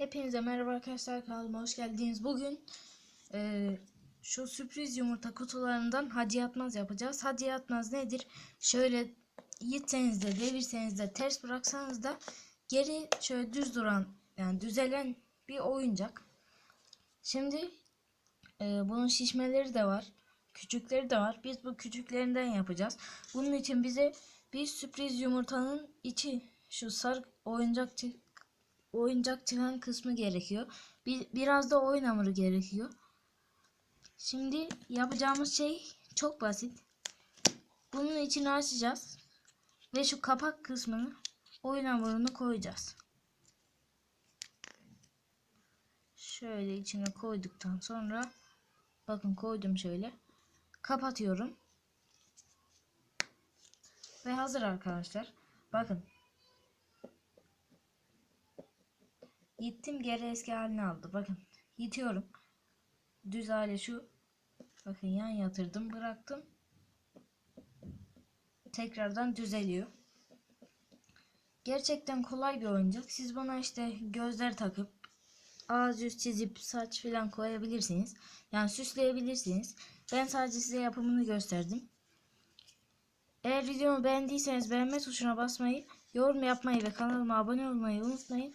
Hepinize merhaba arkadaşlar kanalıma hoş geldiniz. Bugün eee, şu sürpriz yumurta kutularından hadi yatmaz yapacağız. Hadi yatmaz nedir? Şöyle yitseniz de devirseniz de ters bıraksanız da geri şöyle düz duran yani düzelen bir oyuncak. Şimdi eee, bunun şişmeleri de var. Küçükleri de var. Biz bu küçüklerinden yapacağız. Bunun için bize bir sürpriz yumurtanın içi şu sarı oyuncak oyuncak çıkan kısmı gerekiyor. Bir, biraz da oyun hamuru gerekiyor. Şimdi yapacağımız şey çok basit. Bunun içini açacağız. Ve şu kapak kısmını oyun hamurunu koyacağız. Şöyle içine koyduktan sonra bakın koydum şöyle. Kapatıyorum. Ve hazır arkadaşlar. Bakın Gittim geri eski haline aldı. Bakın yitiyorum. Düz hali şu. Bakın yan yatırdım bıraktım. Tekrardan düzeliyor. Gerçekten kolay bir oyuncak. Siz buna işte gözler takıp ağız yüz çizip saç filan koyabilirsiniz. Yani süsleyebilirsiniz. Ben sadece size yapımını gösterdim. Eğer videomu beğendiyseniz beğenme tuşuna basmayı, yorum yapmayı ve kanalıma abone olmayı unutmayın.